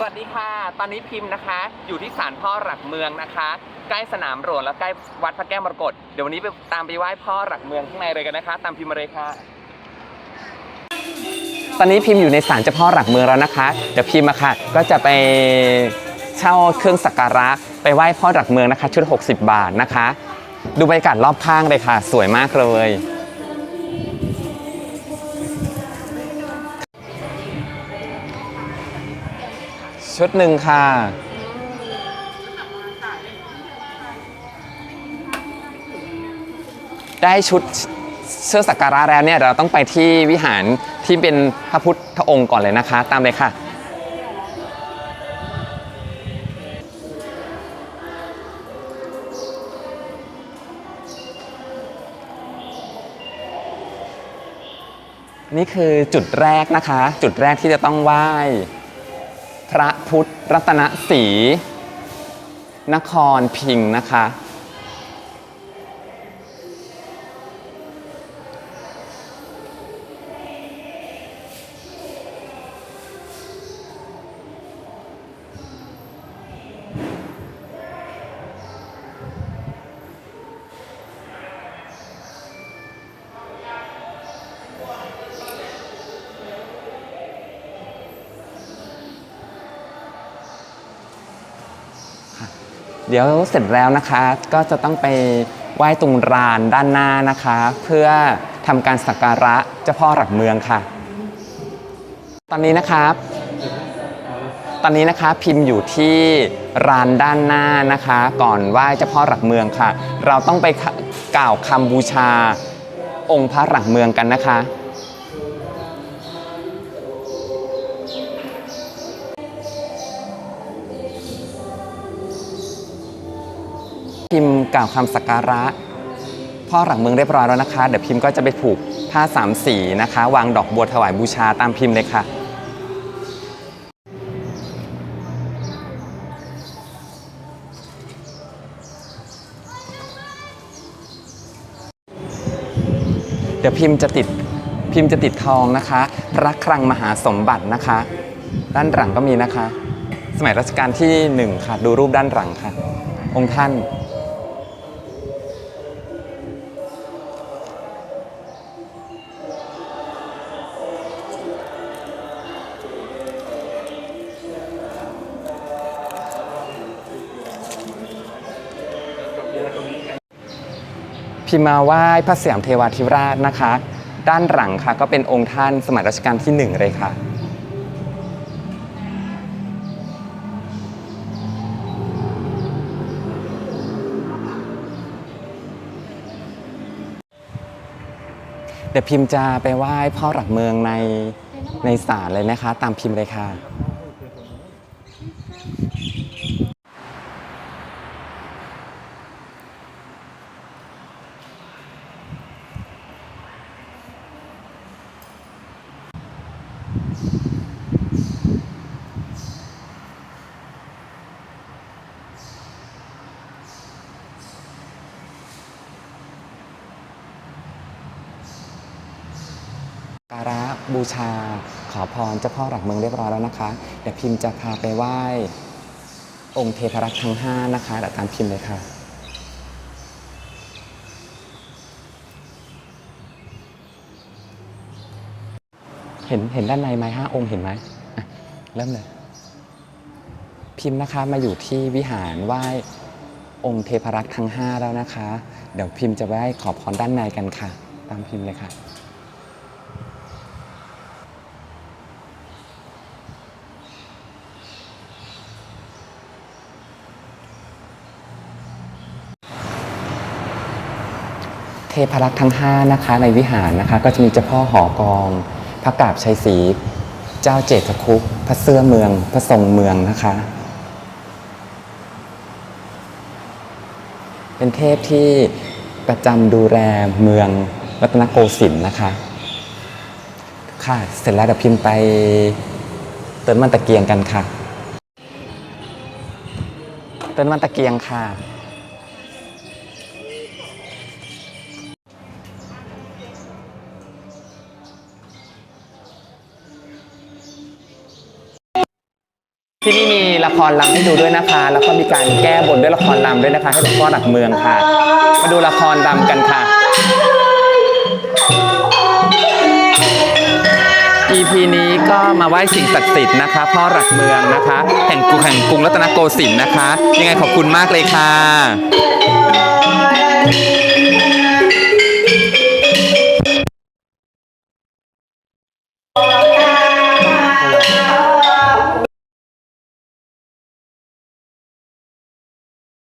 สวัสดีค่ะ ตอนนี้พิมพ์นะคะ อยู่ที่ศาลพ่อหลักเมืองนะคะ ใกล้สนามหลวงและใกล้วัดพระแก้วมรกตเดี๋ยววันนี้ไปตามไปไหว้พ่อหลักเมืองข้างในเลยกันนะคะ ตามพิมพ์มาเลยค่ะ ตอนนี้พิมพ์อยู่ในศาลเจ้าพ่อหลักเมืองแล้วนะคะ เดี๋ยวพิมพ์อะค่ะ ก็จะไปเช่าเครื่องสักการะไปไหว้พ่อหลักเมืองนะคะ ชุด 60 บาทนะคะ ดูบรรยากาศรอบข้างเลยค่ะ สวยมากเลย ชุดหนึ่งค่ะ ได้ชุดเสื้อสักการะแล้วเนี่ยเราต้องไปที่วิหารที่เป็นพระพุทธองค์ก่อนเลยนะคะ ตามเลยค่ะ นี่คือจุดแรกนะคะ จุดแรกที่จะต้องไหว้ พระพุทธรัตนศรีนครพิงค์นะคะ เดี๋ยวเสร็จแล้วนะคะก็จะต้องไปไหว้ตรงรานด้านหน้านะคะ เพื่อทำการสักการะเจ้าพ่อหลักเมืองค่ะ ตอนนี้นะครับ ตอนนี้นะคะพิมพ์อยู่ที่รานด้านหน้านะคะ ก่อนไหว้เจ้าพ่อหลักเมืองค่ะ เราต้องไปกล่าวคำบูชาองค์พระหลักเมืองกันนะคะ พิมพ์กล่าวคำสักการะพ่อหลังเมืองเรียบร้อยแล้วนะคะ เดี๋ยวพิมพ์ก็จะไปผูกผ้าสามสีนะคะ วางดอกบัวถวายบูชาตามพิมพ์เลยค่ะ เดี๋ยวพิมพ์จะติดพิมพ์จะติดทองนะคะพระคลังมหาสมบัตินะคะ ด้านหลังก็มีนะคะ สมัยรัชกาลที่หนึ่งค่ะ ดูรูปด้านหลังค่ะ องค์ท่าน พิมมาไหว้พระสยามเทวาธิราชนะคะ ด้านหลังค่ะก็เป็นองค์ท่านสมัยรัชกาลที่หนึ่งเลยค่ะ เดี๋ยวพิมพ์จะไปไหว้พ่อหลักเมืองในในศาลเลยนะคะ ตามพิมพ์เลยค่ะ การะบูชาขอพรเจ้าพ่อหลักเมืองเรียบร้อยแล้วนะคะ เดี๋ยวพิมพ์จะพาไปไหว้องค์เทพรักษ์ทั้ง 5 นะคะเดี๋ยวตามพิมพ์เลยค่ะ เห็นเห็นด้านในไหมห้าองค์เห็นไหมเริ่มเลย พิมพ์นะคะมาอยู่ที่วิหารไหว้องค์เทพรักษ์ทั้ง 5 แล้วนะคะ เดี๋ยวพิมพ์จะไหว้ขอพรด้านในกันค่ะ ตามพิมพ์เลยค่ะ พรักษ์ทั้ง 5 นะคะ ในวิหารนะคะ ก็จะมีเจ้าพ่อหอกองพระกาบชัยศรีเจ้าเจตคุปพระเสื้อเมือง พระทรงเมืองนะคะ เป็นเทพที่ประจำดูแลเมืองรัตนโกสินทร์นะคะ ค่ะเสร็จแล้วเดี๋ยวพิมพ์ไปเติมมันตะเกียงกันค่ะ เติมมันตะเกียงค่ะ ละครลำให้ดูด้วยนะคะ แล้วก็มีการแก้บนด้วยละครลำด้วยนะคะ ให้หลวงพ่อหลักเมืองค่ะ มาดูละครลำกันค่ะ EP นี้ก็มาไหว้สิ่งศักดิ์สิทธิ์นะคะ พ่อหลักเมืองนะคะ แห่งกรุงแห่งกรุงรัตนโกสินทร์นะคะ ยังไงขอบคุณมากเลยค่ะ